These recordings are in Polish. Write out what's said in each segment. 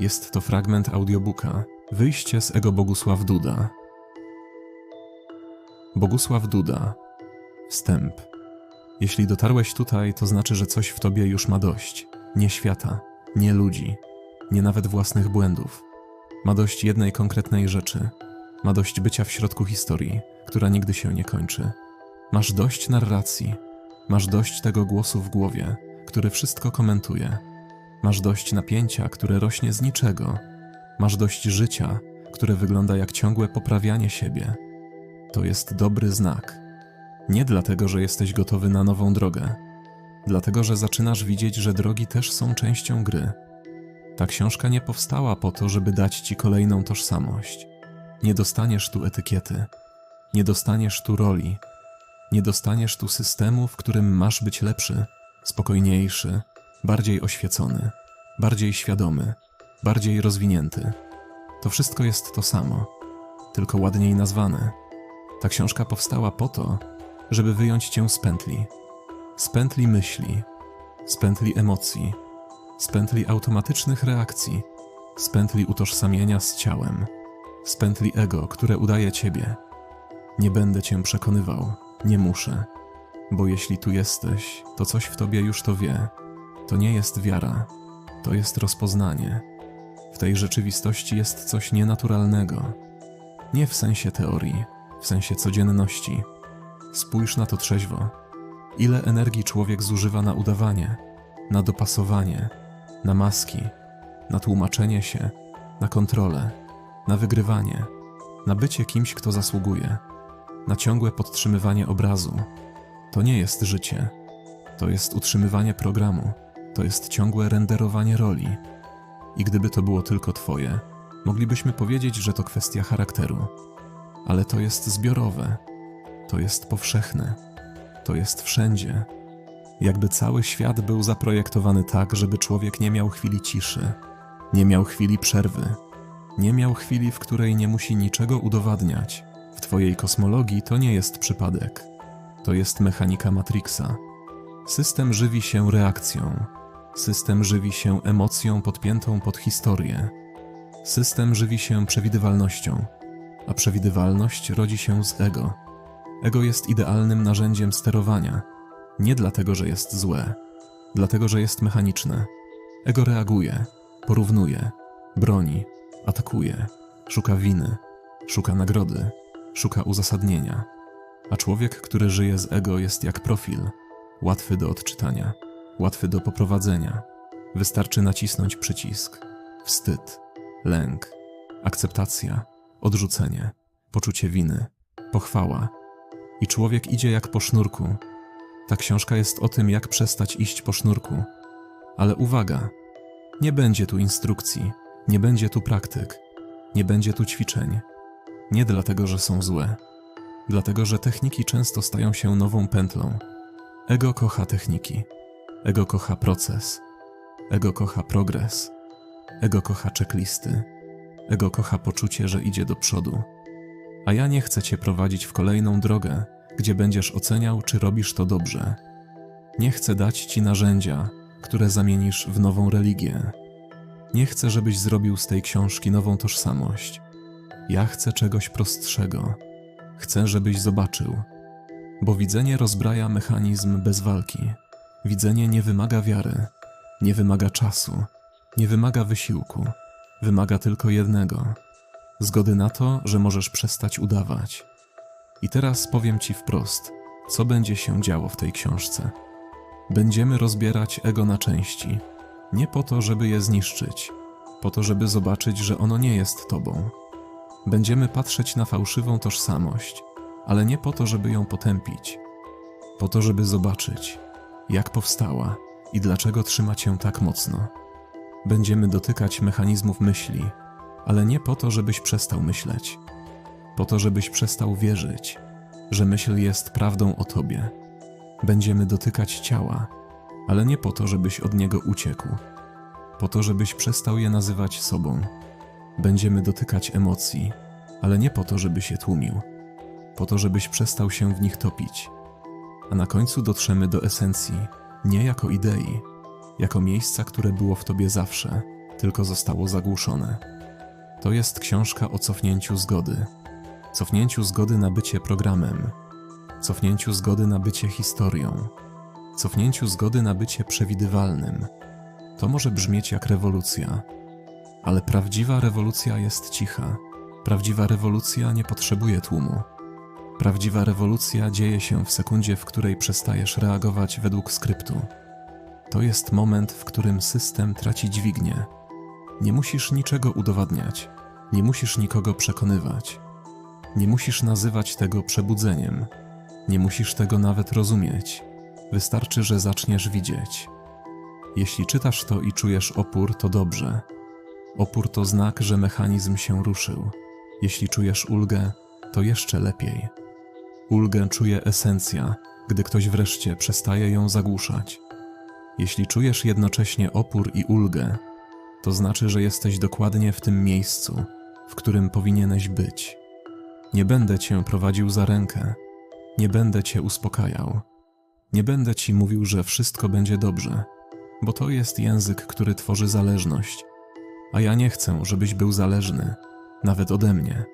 Jest to fragment audiobooka Wyjście z ego Bogusław Duda. Bogusław Duda. Wstęp. Jeśli dotarłeś tutaj, to znaczy, że coś w tobie już ma dość. Nie świata, nie ludzi, nie nawet własnych błędów. Ma dość jednej konkretnej rzeczy. Ma dość bycia w środku historii, która nigdy się nie kończy. Masz dość narracji. Masz dość tego głosu w głowie, który wszystko komentuje. Masz dość napięcia, które rośnie z niczego. Masz dość życia, które wygląda jak ciągłe poprawianie siebie. To jest dobry znak. Nie dlatego, że jesteś gotowy na nową drogę, dlatego, że zaczynasz widzieć, że drogi też są częścią gry. Ta książka nie powstała po to, żeby dać ci kolejną tożsamość. Nie dostaniesz tu etykiety, nie dostaniesz tu roli, nie dostaniesz tu systemu, w którym masz być lepszy, spokojniejszy, bardziej oświecony, bardziej świadomy, bardziej rozwinięty. To wszystko jest to samo, tylko ładniej nazwane. Ta książka powstała po to, żeby wyjąć cię z pętli. Z pętli myśli, z pętli emocji, z pętli automatycznych reakcji, z pętli utożsamienia z ciałem, z pętli ego, które udaje ciebie. Nie będę cię przekonywał, nie muszę, bo jeśli tu jesteś, to coś w tobie już to wie. To nie jest wiara, to jest rozpoznanie. W tej rzeczywistości jest coś nienaturalnego. Nie w sensie teorii, w sensie codzienności. Spójrz na to trzeźwo. Ile energii człowiek zużywa na udawanie, na dopasowanie, na maski, na tłumaczenie się, na kontrolę, na wygrywanie, na bycie kimś, kto zasługuje, na ciągłe podtrzymywanie obrazu. To nie jest życie. To jest utrzymywanie programu. To jest ciągłe renderowanie roli. I gdyby to było tylko twoje, moglibyśmy powiedzieć, że to kwestia charakteru. Ale to jest zbiorowe. To jest powszechne. To jest wszędzie. Jakby cały świat był zaprojektowany tak, żeby człowiek nie miał chwili ciszy, nie miał chwili przerwy, nie miał chwili, w której nie musi niczego udowadniać. W twojej kosmologii to nie jest przypadek. To jest mechanika Matrixa. System żywi się reakcją. System żywi się emocją podpiętą pod historię. System żywi się przewidywalnością, a przewidywalność rodzi się z ego. Ego jest idealnym narzędziem sterowania, nie dlatego, że jest złe, dlatego, że jest mechaniczne. Ego reaguje, porównuje, broni, atakuje, szuka winy, szuka nagrody, szuka uzasadnienia. A człowiek, który żyje z ego, jest jak profil, łatwy do odczytania, łatwy do poprowadzenia. Wystarczy nacisnąć przycisk. Wstyd, lęk, akceptacja, odrzucenie, poczucie winy, pochwała. I człowiek idzie jak po sznurku. Ta książka jest o tym, jak przestać iść po sznurku. Ale uwaga, nie będzie tu instrukcji, nie będzie tu praktyk, nie będzie tu ćwiczeń. Nie dlatego, że są złe, dlatego, że techniki często stają się nową pętlą. Ego kocha techniki, ego kocha proces, ego kocha progres, ego kocha checklisty, ego kocha poczucie, że idzie do przodu. A ja nie chcę cię prowadzić w kolejną drogę, gdzie będziesz oceniał, czy robisz to dobrze. Nie chcę dać ci narzędzia, które zamienisz w nową religię. Nie chcę, żebyś zrobił z tej książki nową tożsamość. Ja chcę czegoś prostszego. Chcę, żebyś zobaczył. Bo widzenie rozbraja mechanizm bez walki. Widzenie nie wymaga wiary, nie wymaga czasu, nie wymaga wysiłku. Wymaga tylko jednego zgody na to, że możesz przestać udawać. I teraz powiem ci wprost, co będzie się działo w tej książce. Będziemy rozbierać ego na części, nie po to, żeby je zniszczyć, po to, żeby zobaczyć, że ono nie jest tobą. Będziemy patrzeć na fałszywą tożsamość, ale nie po to, żeby ją potępić, po to, żeby zobaczyć, jak powstała i dlaczego trzyma cię tak mocno. Będziemy dotykać mechanizmów myśli, ale nie po to, żebyś przestał myśleć, po to, żebyś przestał wierzyć, że myśl jest prawdą o tobie. Będziemy dotykać ciała, ale nie po to, żebyś od niego uciekł, po to, żebyś przestał je nazywać sobą. Będziemy dotykać emocji, ale nie po to, żebyś je tłumił, po to, żebyś przestał się w nich topić. A na końcu dotrzemy do esencji, nie jako idei, jako miejsca, które było w tobie zawsze, tylko zostało zagłuszone. To jest książka o cofnięciu zgody. Cofnięciu zgody na bycie programem. Cofnięciu zgody na bycie historią. Cofnięciu zgody na bycie przewidywalnym. To może brzmieć jak rewolucja, ale prawdziwa rewolucja jest cicha. Prawdziwa rewolucja nie potrzebuje tłumu. Prawdziwa rewolucja dzieje się w sekundzie, w której przestajesz reagować według skryptu. To jest moment, w którym system traci dźwignię. Nie musisz niczego udowadniać, nie musisz nikogo przekonywać. Nie musisz nazywać tego przebudzeniem, nie musisz tego nawet rozumieć. Wystarczy, że zaczniesz widzieć. Jeśli czytasz to i czujesz opór, to dobrze. Opór to znak, że mechanizm się ruszył. Jeśli czujesz ulgę, to jeszcze lepiej. Ulgę czuje esencja, gdy ktoś wreszcie przestaje ją zagłuszać. Jeśli czujesz jednocześnie opór i ulgę, to znaczy, że jesteś dokładnie w tym miejscu, w którym powinieneś być. Nie będę cię prowadził za rękę, nie będę cię uspokajał, nie będę ci mówił, że wszystko będzie dobrze, bo to jest język, który tworzy zależność. A ja nie chcę, żebyś był zależny, nawet ode mnie.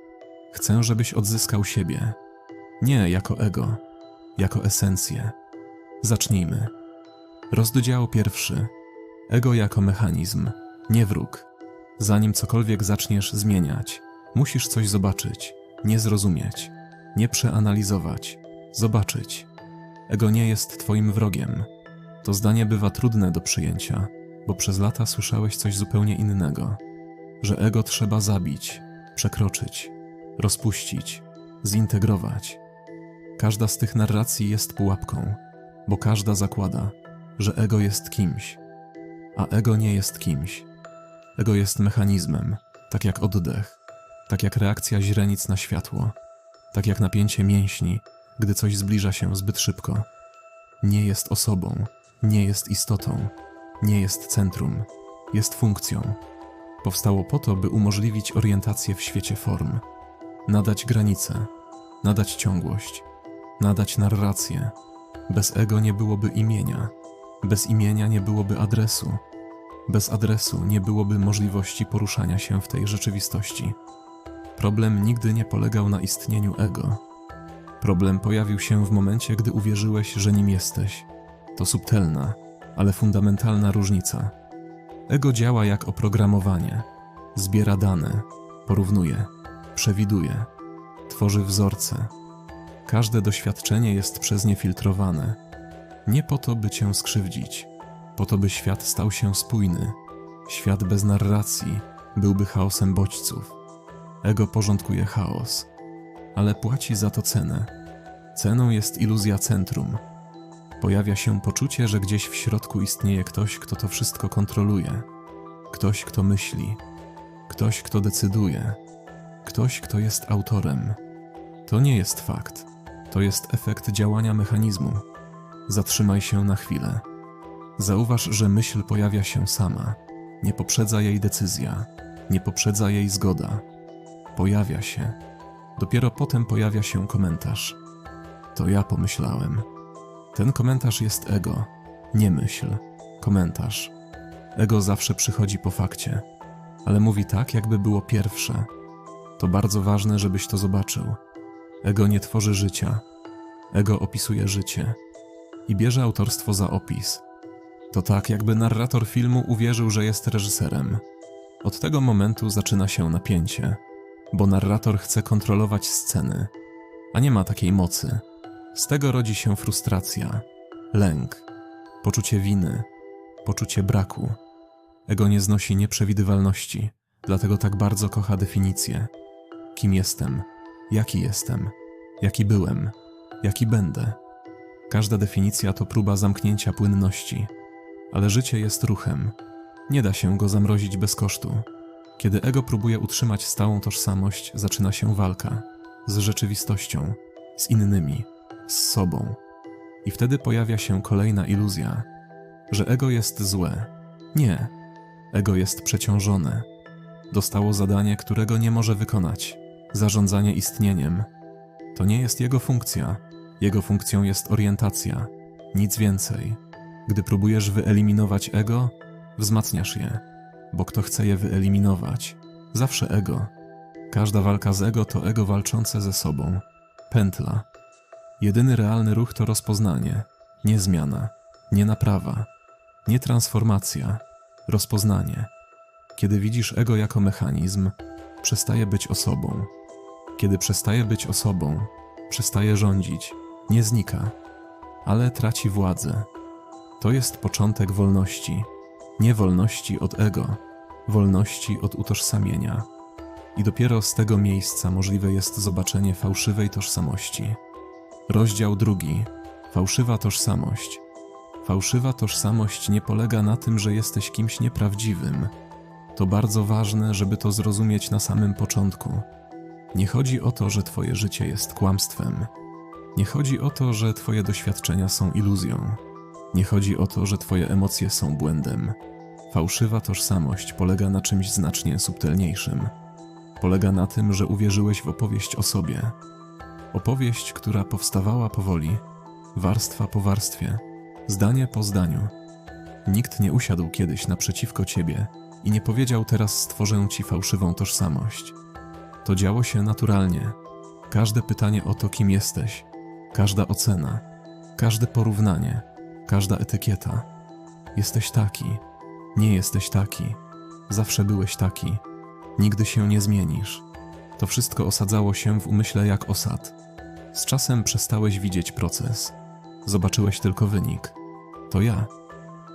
Chcę, żebyś odzyskał siebie. Nie jako ego, jako esencję. Zacznijmy. Rozdział pierwszy. Ego jako mechanizm, nie wróg. Zanim cokolwiek zaczniesz zmieniać, musisz coś zobaczyć, nie zrozumieć, nie przeanalizować, zobaczyć. Ego nie jest twoim wrogiem. To zdanie bywa trudne do przyjęcia, bo przez lata słyszałeś coś zupełnie innego. Że ego trzeba zabić, przekroczyć, rozpuścić, zintegrować. Każda z tych narracji jest pułapką, bo każda zakłada, że ego jest kimś, a ego nie jest kimś. Ego jest mechanizmem, tak jak oddech, tak jak reakcja źrenic na światło, tak jak napięcie mięśni, gdy coś zbliża się zbyt szybko. Nie jest osobą, nie jest istotą, nie jest centrum, jest funkcją. Powstało po to, by umożliwić orientację w świecie form, nadać granice, nadać ciągłość, nadać narrację. Bez ego nie byłoby imienia, bez imienia nie byłoby adresu, bez adresu nie byłoby możliwości poruszania się w tej rzeczywistości. Problem nigdy nie polegał na istnieniu ego. Problem pojawił się w momencie, gdy uwierzyłeś, że nim jesteś. To subtelna, ale fundamentalna różnica. Ego działa jak oprogramowanie. Zbiera dane, porównuje, przewiduje, tworzy wzorce. Każde doświadczenie jest przez nie filtrowane. Nie po to, by cię skrzywdzić, po to, by świat stał się spójny. Świat bez narracji byłby chaosem bodźców. Ego porządkuje chaos, ale płaci za to cenę. Ceną jest iluzja centrum. Pojawia się poczucie, że gdzieś w środku istnieje ktoś, kto to wszystko kontroluje. Ktoś, kto myśli. Ktoś, kto decyduje. Ktoś, kto jest autorem. To nie jest fakt. To jest efekt działania mechanizmu. Zatrzymaj się na chwilę. Zauważ, że myśl pojawia się sama. Nie poprzedza jej decyzja, nie poprzedza jej zgoda. Pojawia się. Dopiero potem pojawia się komentarz. To ja pomyślałem. Ten komentarz jest ego, nie myśl, komentarz. Ego zawsze przychodzi po fakcie, ale mówi tak, jakby było pierwsze. To bardzo ważne, żebyś to zobaczył. Ego nie tworzy życia, ego opisuje życie i bierze autorstwo za opis. To tak, jakby narrator filmu uwierzył, że jest reżyserem. Od tego momentu zaczyna się napięcie, bo narrator chce kontrolować sceny, a nie ma takiej mocy. Z tego rodzi się frustracja, lęk, poczucie winy, poczucie braku. Ego nie znosi nieprzewidywalności, dlatego tak bardzo kocha definicję. Kim jestem? Jaki jestem? Jaki byłem? Jaki będę? Każda definicja to próba zamknięcia płynności, ale życie jest ruchem. Nie da się go zamrozić bez kosztu. Kiedy ego próbuje utrzymać stałą tożsamość, zaczyna się walka z rzeczywistością, z innymi, z sobą. I wtedy pojawia się kolejna iluzja, że ego jest złe. Nie, ego jest przeciążone. Dostało zadanie, którego nie może wykonać zarządzanie istnieniem. To nie jest jego funkcja. Jego funkcją jest orientacja, nic więcej. Gdy próbujesz wyeliminować ego, wzmacniasz je, bo kto chce je wyeliminować? Zawsze ego. Każda walka z ego to ego walczące ze sobą. Pętla. Jedyny realny ruch to rozpoznanie, nie zmiana, nie naprawa, nie transformacja, rozpoznanie. Kiedy widzisz ego jako mechanizm, przestaje być osobą. Kiedy przestaje być osobą, przestaje rządzić, nie znika, ale traci władzę. To jest początek wolności, nie wolności od ego, wolności od utożsamienia. I dopiero z tego miejsca możliwe jest zobaczenie fałszywej tożsamości. Rozdział drugi. Fałszywa tożsamość. Fałszywa tożsamość nie polega na tym, że jesteś kimś nieprawdziwym. To bardzo ważne, żeby to zrozumieć na samym początku. Nie chodzi o to, że Twoje życie jest kłamstwem. Nie chodzi o to, że Twoje doświadczenia są iluzją. Nie chodzi o to, że Twoje emocje są błędem. Fałszywa tożsamość polega na czymś znacznie subtelniejszym. Polega na tym, że uwierzyłeś w opowieść o sobie. Opowieść, która powstawała powoli, warstwa po warstwie, zdanie po zdaniu. Nikt nie usiadł kiedyś naprzeciwko ciebie i nie powiedział: Teraz stworzę ci fałszywą tożsamość. To działo się naturalnie. Każde pytanie o to, kim jesteś, każda ocena, każde porównanie, każda etykieta. Jesteś taki, nie jesteś taki, zawsze byłeś taki, nigdy się nie zmienisz. To wszystko osadzało się w umyśle jak osad. Z czasem przestałeś widzieć proces, zobaczyłeś tylko wynik. To ja.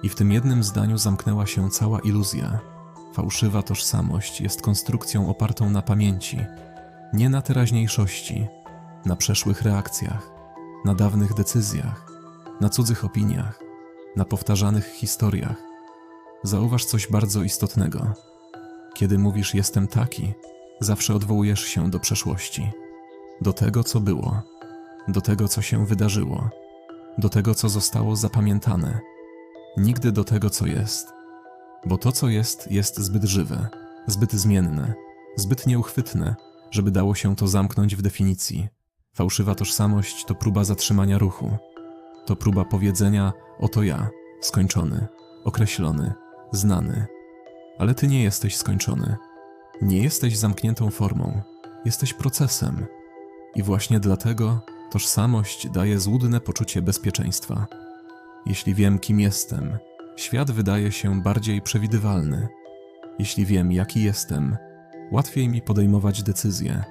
I w tym jednym zdaniu zamknęła się cała iluzja. Fałszywa tożsamość jest konstrukcją opartą na pamięci, nie na teraźniejszości, na przeszłych reakcjach, na dawnych decyzjach, na cudzych opiniach, na powtarzanych historiach. Zauważ coś bardzo istotnego. Kiedy mówisz jestem taki, zawsze odwołujesz się do przeszłości, do tego, co było, do tego, co się wydarzyło, do tego, co zostało zapamiętane, nigdy do tego, co jest. Bo to, co jest, jest zbyt żywe, zbyt zmienne, zbyt nieuchwytne, żeby dało się to zamknąć w definicji. Fałszywa tożsamość to próba zatrzymania ruchu. To próba powiedzenia: Oto ja, skończony, określony, znany. Ale ty nie jesteś skończony. Nie jesteś zamkniętą formą, jesteś procesem. I właśnie dlatego tożsamość daje złudne poczucie bezpieczeństwa. Jeśli wiem, kim jestem, świat wydaje się bardziej przewidywalny. Jeśli wiem, jaki jestem, łatwiej mi podejmować decyzje.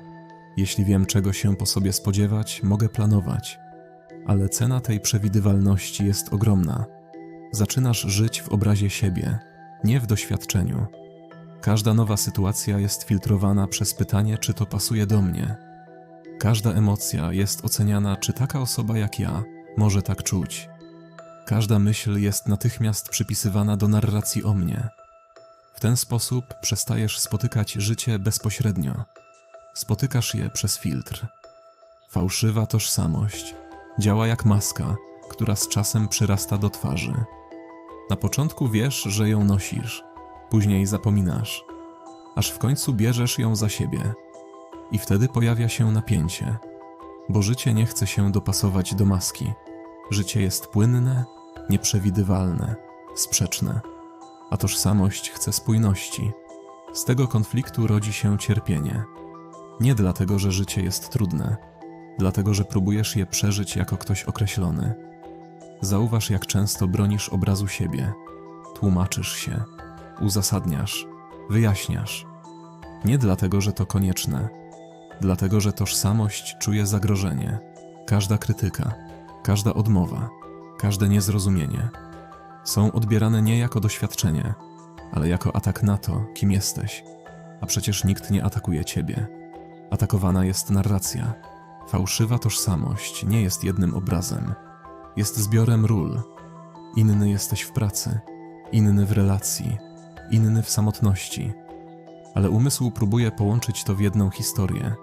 Jeśli wiem, czego się po sobie spodziewać, mogę planować. Ale cena tej przewidywalności jest ogromna. Zaczynasz żyć w obrazie siebie, nie w doświadczeniu. Każda nowa sytuacja jest filtrowana przez pytanie, czy to pasuje do mnie. Każda emocja jest oceniana, czy taka osoba jak ja może tak czuć. Każda myśl jest natychmiast przypisywana do narracji o mnie. W ten sposób przestajesz spotykać życie bezpośrednio. Spotykasz je przez filtr. Fałszywa tożsamość działa jak maska, która z czasem przyrasta do twarzy. Na początku wiesz, że ją nosisz, później zapominasz, aż w końcu bierzesz ją za siebie. I wtedy pojawia się napięcie, bo życie nie chce się dopasować do maski. Życie jest płynne, nieprzewidywalne, sprzeczne, a tożsamość chce spójności. Z tego konfliktu rodzi się cierpienie. Nie dlatego, że życie jest trudne, dlatego, że próbujesz je przeżyć jako ktoś określony. Zauważ, jak często bronisz obrazu siebie, tłumaczysz się, uzasadniasz, wyjaśniasz. Nie dlatego, że to konieczne, dlatego, że tożsamość czuje zagrożenie. Każda krytyka, każda odmowa, każde niezrozumienie są odbierane nie jako doświadczenie, ale jako atak na to, kim jesteś. A przecież nikt nie atakuje ciebie. Atakowana jest narracja. Fałszywa tożsamość nie jest jednym obrazem, jest zbiorem ról. Inny jesteś w pracy, inny w relacji, inny w samotności. Ale umysł próbuje połączyć to w jedną historię,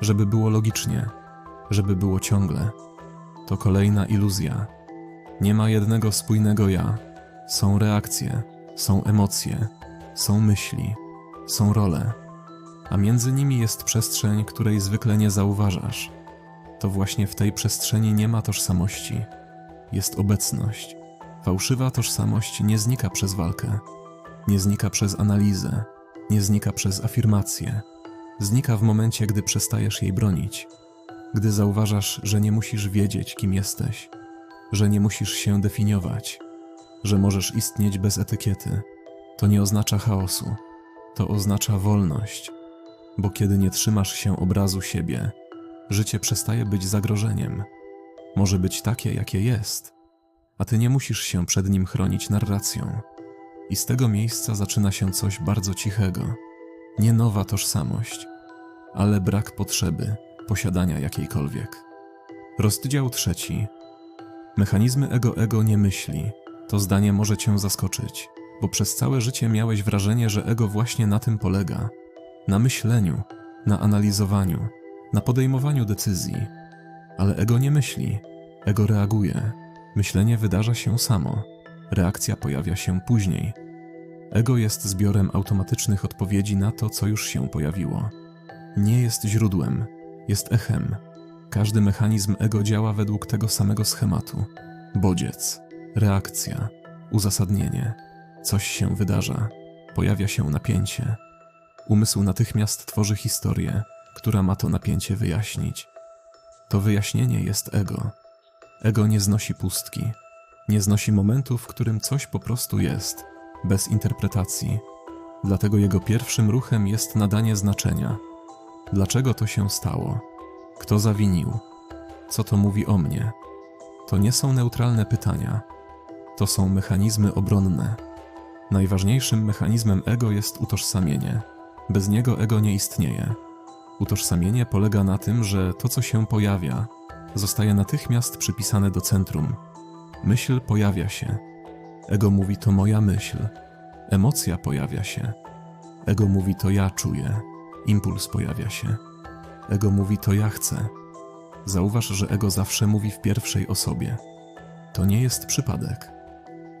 żeby było logicznie, żeby było ciągle. To kolejna iluzja. Nie ma jednego spójnego ja. Są reakcje, są emocje, są myśli, są role, a między nimi jest przestrzeń, której zwykle nie zauważasz. To właśnie w tej przestrzeni nie ma tożsamości jest obecność. Fałszywa tożsamość nie znika przez walkę. Nie znika przez analizę, nie znika przez afirmację. Znika w momencie, gdy przestajesz jej bronić, gdy zauważasz, że nie musisz wiedzieć, kim jesteś, że nie musisz się definiować, że możesz istnieć bez etykiety. To nie oznacza chaosu, to oznacza wolność, bo kiedy nie trzymasz się obrazu siebie, życie przestaje być zagrożeniem. Może być takie, jakie jest, a ty nie musisz się przed nim chronić narracją. I z tego miejsca zaczyna się coś bardzo cichego. Nie nowa tożsamość, ale brak potrzeby posiadania jakiejkolwiek. Rozdział trzeci. Mechanizmy ego-ego nie myśli. To zdanie może cię zaskoczyć, bo przez całe życie miałeś wrażenie, że ego właśnie na tym polega. Na myśleniu, na analizowaniu, na podejmowaniu decyzji. Ale ego nie myśli, ego reaguje. Myślenie wydarza się samo, reakcja pojawia się później. Ego jest zbiorem automatycznych odpowiedzi na to, co już się pojawiło. Nie jest źródłem, jest echem. Każdy mechanizm ego działa według tego samego schematu. Bodziec, reakcja, uzasadnienie. Coś się wydarza, pojawia się napięcie. Umysł natychmiast tworzy historię, która ma to napięcie wyjaśnić. To wyjaśnienie jest ego. Ego nie znosi pustki, nie znosi momentu, w którym coś po prostu jest, bez interpretacji. Dlatego jego pierwszym ruchem jest nadanie znaczenia. Dlaczego to się stało? Kto zawinił? Co to mówi o mnie? To nie są neutralne pytania. To są mechanizmy obronne. Najważniejszym mechanizmem ego jest utożsamienie. Bez niego ego nie istnieje. Utożsamienie polega na tym, że to, co się pojawia, zostaje natychmiast przypisane do centrum. Myśl pojawia się. Ego mówi to moja myśl. Emocja pojawia się. Ego mówi to ja czuję. Impuls pojawia się. Ego mówi to ja chcę. Zauważ, że ego zawsze mówi w pierwszej osobie. To nie jest przypadek.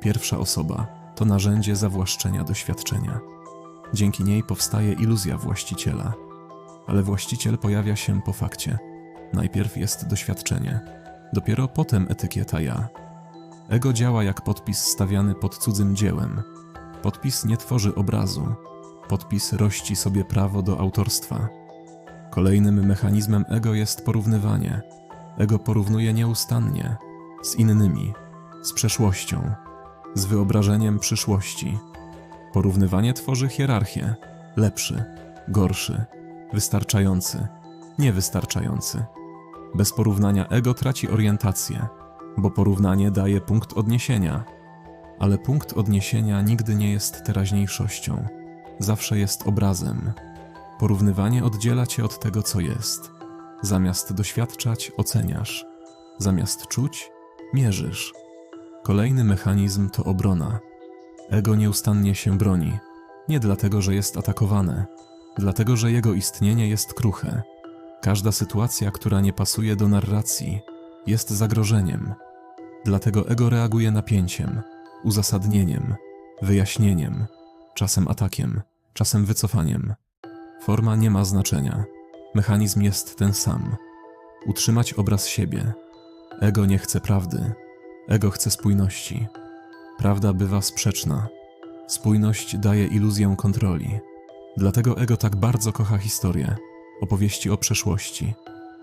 Pierwsza osoba to narzędzie zawłaszczenia doświadczenia. Dzięki niej powstaje iluzja właściciela, ale właściciel pojawia się po fakcie. Najpierw jest doświadczenie, dopiero potem etykieta ja. Ego działa jak podpis stawiany pod cudzym dziełem. Podpis nie tworzy obrazu, podpis rości sobie prawo do autorstwa. Kolejnym mechanizmem ego jest porównywanie. Ego porównuje nieustannie z innymi, z przeszłością, z wyobrażeniem przyszłości. Porównywanie tworzy hierarchię: lepszy, gorszy, wystarczający, niewystarczający. Bez porównania ego traci orientację, bo porównanie daje punkt odniesienia, ale punkt odniesienia nigdy nie jest teraźniejszością, zawsze jest obrazem. Porównywanie oddziela cię od tego, co jest. Zamiast doświadczać, oceniasz. Zamiast czuć, mierzysz. Kolejny mechanizm to obrona. Ego nieustannie się broni. Nie dlatego, że jest atakowane, dlatego, że jego istnienie jest kruche. Każda sytuacja, która nie pasuje do narracji, jest zagrożeniem. Dlatego ego reaguje napięciem, uzasadnieniem, wyjaśnieniem, czasem atakiem, czasem wycofaniem. Forma nie ma znaczenia. Mechanizm jest ten sam. Utrzymać obraz siebie. Ego nie chce prawdy. Ego chce spójności. Prawda bywa sprzeczna. Spójność daje iluzję kontroli. Dlatego ego tak bardzo kocha historię, opowieści o przeszłości,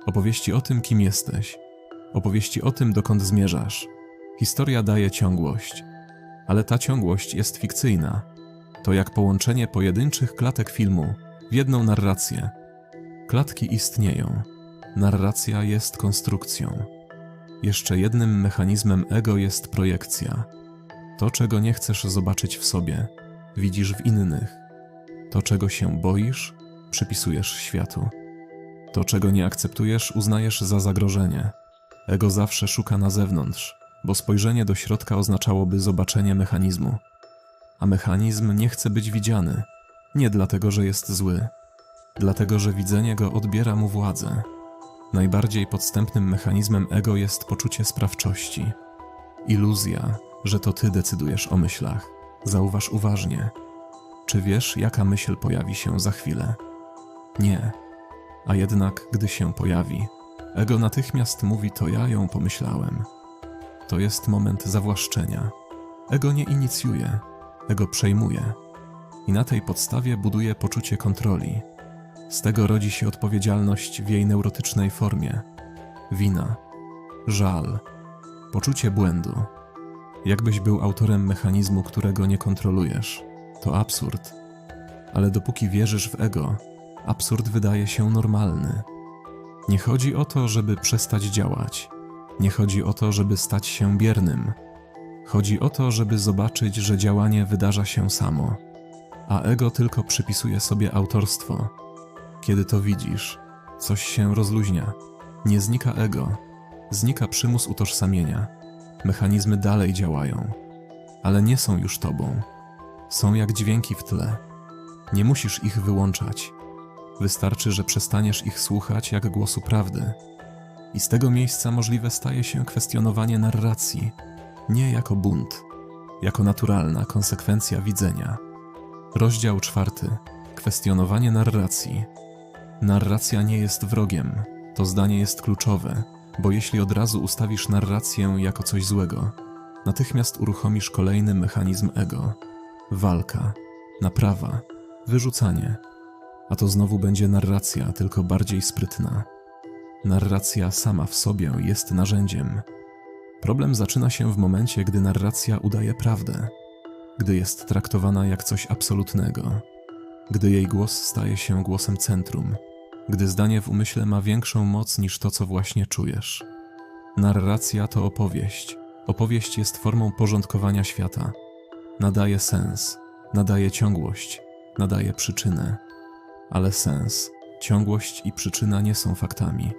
opowieści o tym, kim jesteś, opowieści o tym, dokąd zmierzasz. Historia daje ciągłość, ale ta ciągłość jest fikcyjna. To jak połączenie pojedynczych klatek filmu w jedną narrację. Klatki istnieją, narracja jest konstrukcją. Jeszcze jednym mechanizmem ego jest projekcja. To, czego nie chcesz zobaczyć w sobie, widzisz w innych. To, czego się boisz, przypisujesz światu. To, czego nie akceptujesz, uznajesz za zagrożenie. Ego zawsze szuka na zewnątrz, bo spojrzenie do środka oznaczałoby zobaczenie mechanizmu. A mechanizm nie chce być widziany, nie dlatego, że jest zły, dlatego, że widzenie go odbiera mu władzę. Najbardziej podstępnym mechanizmem ego jest poczucie sprawczości. Iluzja, że to ty decydujesz o myślach. Zauważ uważnie. Czy wiesz, jaka myśl pojawi się za chwilę? Nie. A jednak, gdy się pojawi, ego natychmiast mówi: To ja ją pomyślałem. To jest moment zawłaszczenia. Ego nie inicjuje, ego przejmuje. I na tej podstawie buduje poczucie kontroli. Z tego rodzi się odpowiedzialność w jej neurotycznej formie. Wina, żal, poczucie błędu. Jakbyś był autorem mechanizmu, którego nie kontrolujesz. To absurd. Ale dopóki wierzysz w ego, absurd wydaje się normalny. Nie chodzi o to, żeby przestać działać. Nie chodzi o to, żeby stać się biernym. Chodzi o to, żeby zobaczyć, że działanie wydarza się samo, a ego tylko przypisuje sobie autorstwo. Kiedy to widzisz, coś się rozluźnia. Nie znika ego, znika przymus utożsamienia. Mechanizmy dalej działają, ale nie są już tobą. Są jak dźwięki w tle. Nie musisz ich wyłączać. Wystarczy, że przestaniesz ich słuchać jak głosu prawdy. I z tego miejsca możliwe staje się kwestionowanie narracji, nie jako bunt, jako naturalna konsekwencja widzenia. Rozdział czwarty. Kwestionowanie narracji. Narracja nie jest wrogiem. To zdanie jest kluczowe, bo jeśli od razu ustawisz narrację jako coś złego, natychmiast uruchomisz kolejny mechanizm ego walka, naprawa, wyrzucanie. A to znowu będzie narracja, tylko bardziej sprytna. Narracja sama w sobie jest narzędziem. Problem zaczyna się w momencie, gdy narracja udaje prawdę, gdy jest traktowana jak coś absolutnego, gdy jej głos staje się głosem centrum, gdy zdanie w umyśle ma większą moc niż to, co właśnie czujesz. Narracja to opowieść. Opowieść jest formą porządkowania świata. Nadaje sens, nadaje ciągłość, nadaje przyczynę. Ale sens, ciągłość i przyczyna nie są faktami,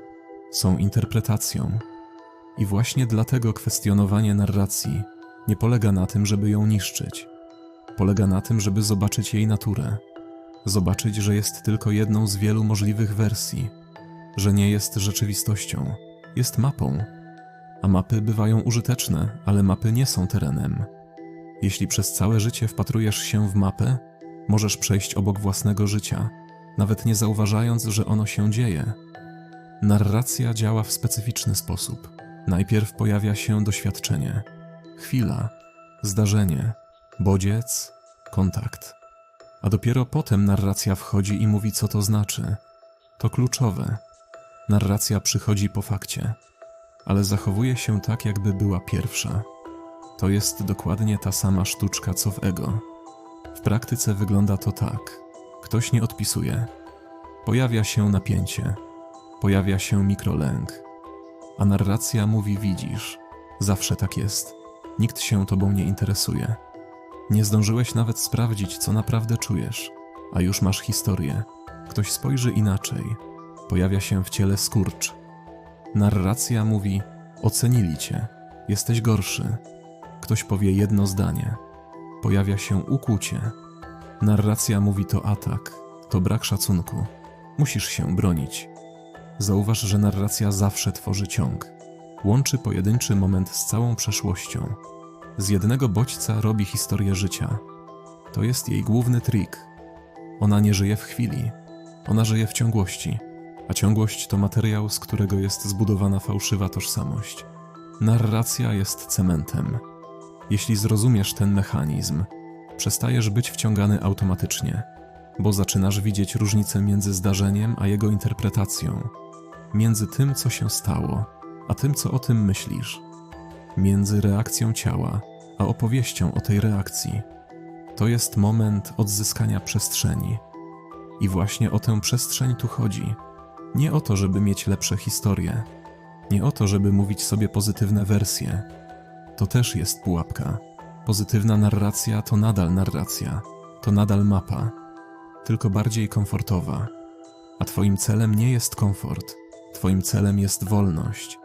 są interpretacją. I właśnie dlatego kwestionowanie narracji nie polega na tym, żeby ją niszczyć. Polega na tym, żeby zobaczyć jej naturę. Zobaczyć, że jest tylko jedną z wielu możliwych wersji, że nie jest rzeczywistością, jest mapą. A mapy bywają użyteczne, ale mapy nie są terenem. Jeśli przez całe życie wpatrujesz się w mapę, możesz przejść obok własnego życia, nawet nie zauważając, że ono się dzieje. Narracja działa w specyficzny sposób. Najpierw pojawia się doświadczenie, chwila, zdarzenie, bodziec, kontakt. A dopiero potem narracja wchodzi i mówi, co to znaczy. To kluczowe. Narracja przychodzi po fakcie, ale zachowuje się tak, jakby była pierwsza. To jest dokładnie ta sama sztuczka co w ego. W praktyce wygląda to tak: ktoś nie odpisuje, pojawia się napięcie, pojawia się mikrolęk, a narracja mówi: Widzisz, zawsze tak jest, nikt się tobą nie interesuje. Nie zdążyłeś nawet sprawdzić, co naprawdę czujesz, a już masz historię. Ktoś spojrzy inaczej, pojawia się w ciele skurcz. Narracja mówi: Ocenili cię, jesteś gorszy. Ktoś powie jedno zdanie, pojawia się ukłucie. Narracja mówi to atak, to brak szacunku. Musisz się bronić. Zauważ, że narracja zawsze tworzy ciąg. Łączy pojedynczy moment z całą przeszłością. Z jednego bodźca robi historię życia. To jest jej główny trik. Ona nie żyje w chwili, ona żyje w ciągłości, a ciągłość to materiał, z którego jest zbudowana fałszywa tożsamość. Narracja jest cementem. Jeśli zrozumiesz ten mechanizm, przestajesz być wciągany automatycznie, bo zaczynasz widzieć różnicę między zdarzeniem a jego interpretacją, między tym, co się stało, a tym, co o tym myślisz, między reakcją ciała a opowieścią o tej reakcji. To jest moment odzyskania przestrzeni. I właśnie o tę przestrzeń tu chodzi. Nie o to, żeby mieć lepsze historie, nie o to, żeby mówić sobie pozytywne wersje. To też jest pułapka. Pozytywna narracja to nadal narracja, to nadal mapa, tylko bardziej komfortowa. A Twoim celem nie jest komfort, Twoim celem jest wolność.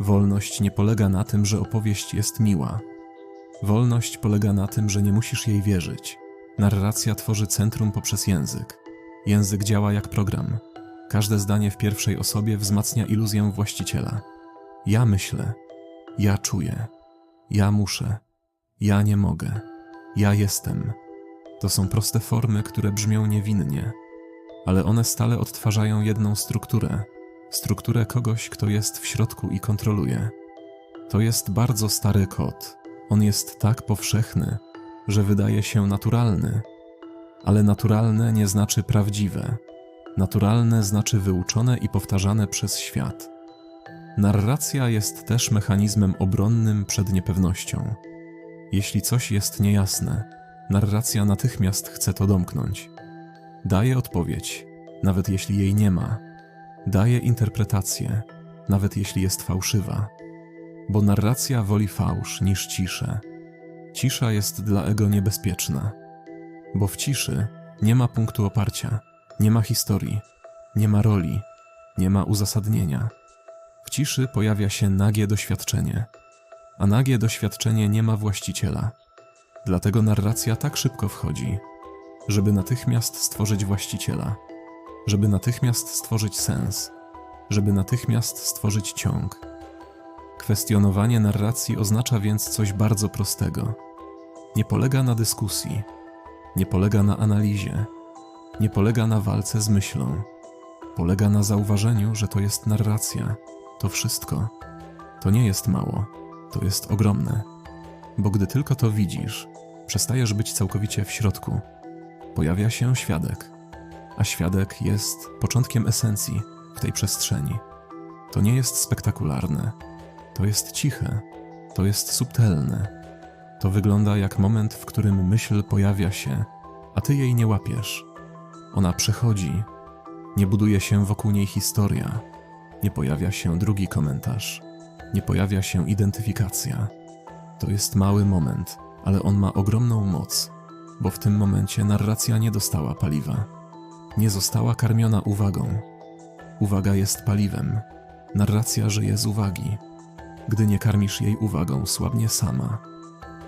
Wolność nie polega na tym, że opowieść jest miła. Wolność polega na tym, że nie musisz jej wierzyć. Narracja tworzy centrum poprzez język. Język działa jak program. Każde zdanie w pierwszej osobie wzmacnia iluzję właściciela. Ja myślę, ja czuję, ja muszę, ja nie mogę, ja jestem. To są proste formy, które brzmią niewinnie, ale one stale odtwarzają jedną strukturę strukturę kogoś, kto jest w środku i kontroluje. To jest bardzo stary kod. On jest tak powszechny, że wydaje się naturalny. Ale naturalne nie znaczy prawdziwe. Naturalne znaczy wyuczone i powtarzane przez świat. Narracja jest też mechanizmem obronnym przed niepewnością. Jeśli coś jest niejasne, narracja natychmiast chce to domknąć. Daje odpowiedź, nawet jeśli jej nie ma. Daje interpretację, nawet jeśli jest fałszywa. Bo narracja woli fałsz niż ciszę. Cisza jest dla ego niebezpieczna, bo w ciszy nie ma punktu oparcia, nie ma historii, nie ma roli, nie ma uzasadnienia. W ciszy pojawia się nagie doświadczenie, a nagie doświadczenie nie ma właściciela. Dlatego narracja tak szybko wchodzi, żeby natychmiast stworzyć właściciela, żeby natychmiast stworzyć sens, żeby natychmiast stworzyć ciąg. Kwestionowanie narracji oznacza więc coś bardzo prostego. Nie polega na dyskusji, nie polega na analizie, nie polega na walce z myślą. Polega na zauważeniu, że to jest narracja, to wszystko. To nie jest mało, to jest ogromne. Bo gdy tylko to widzisz, przestajesz być całkowicie w środku. Pojawia się świadek, a świadek jest początkiem esencji w tej przestrzeni. To nie jest spektakularne, to jest ciche, to jest subtelne. To wygląda jak moment, w którym myśl pojawia się, a ty jej nie łapiesz. Ona przechodzi, nie buduje się wokół niej historia, nie pojawia się drugi komentarz, nie pojawia się identyfikacja. To jest mały moment, ale on ma ogromną moc, bo w tym momencie narracja nie dostała paliwa, nie została karmiona uwagą. Uwaga jest paliwem, narracja żyje z uwagi. Gdy nie karmisz jej uwagą, słabnie sama.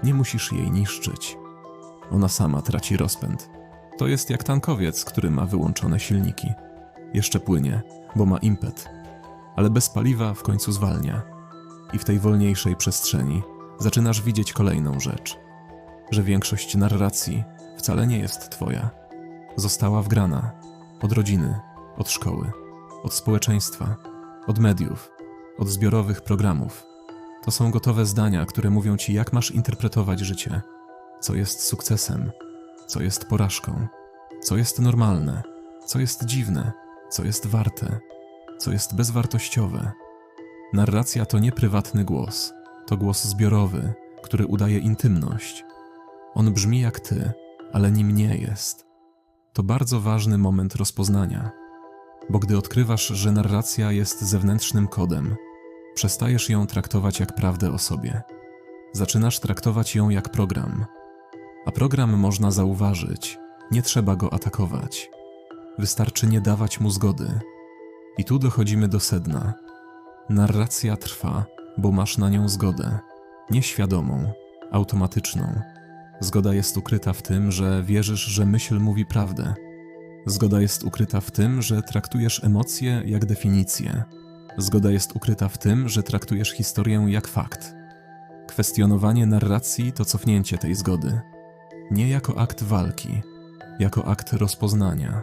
Nie musisz jej niszczyć. Ona sama traci rozpęd. To jest jak tankowiec, który ma wyłączone silniki. Jeszcze płynie, bo ma impet, ale bez paliwa w końcu zwalnia. I w tej wolniejszej przestrzeni zaczynasz widzieć kolejną rzecz: że większość narracji wcale nie jest twoja. Została wgrana od rodziny, od szkoły, od społeczeństwa, od mediów, od zbiorowych programów. To są gotowe zdania, które mówią ci, jak masz interpretować życie, co jest sukcesem, co jest porażką, co jest normalne, co jest dziwne, co jest warte, co jest bezwartościowe. Narracja to nie prywatny głos, to głos zbiorowy, który udaje intymność. On brzmi jak ty, ale nim nie jest. To bardzo ważny moment rozpoznania, bo gdy odkrywasz, że narracja jest zewnętrznym kodem, przestajesz ją traktować jak prawdę o sobie. Zaczynasz traktować ją jak program. A program można zauważyć, nie trzeba go atakować. Wystarczy nie dawać mu zgody. I tu dochodzimy do sedna. Narracja trwa, bo masz na nią zgodę. Nieświadomą, automatyczną. Zgoda jest ukryta w tym, że wierzysz, że myśl mówi prawdę. Zgoda jest ukryta w tym, że traktujesz emocje jak definicję. Zgoda jest ukryta w tym, że traktujesz historię jak fakt. Kwestionowanie narracji to cofnięcie tej zgody. Nie jako akt walki, jako akt rozpoznania.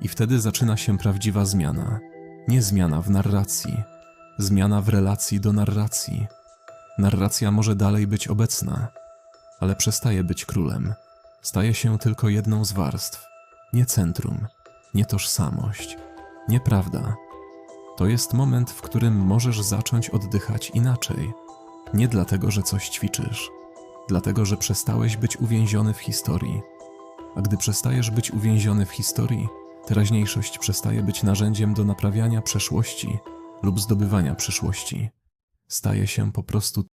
I wtedy zaczyna się prawdziwa zmiana. Nie zmiana w narracji, zmiana w relacji do narracji. Narracja może dalej być obecna, ale przestaje być królem. Staje się tylko jedną z warstw, nie centrum, nie tożsamość, nie prawda. To jest moment, w którym możesz zacząć oddychać inaczej. Nie dlatego, że coś ćwiczysz, dlatego, że przestałeś być uwięziony w historii. A gdy przestajesz być uwięziony w historii, teraźniejszość przestaje być narzędziem do naprawiania przeszłości lub zdobywania przyszłości. Staje się po prostu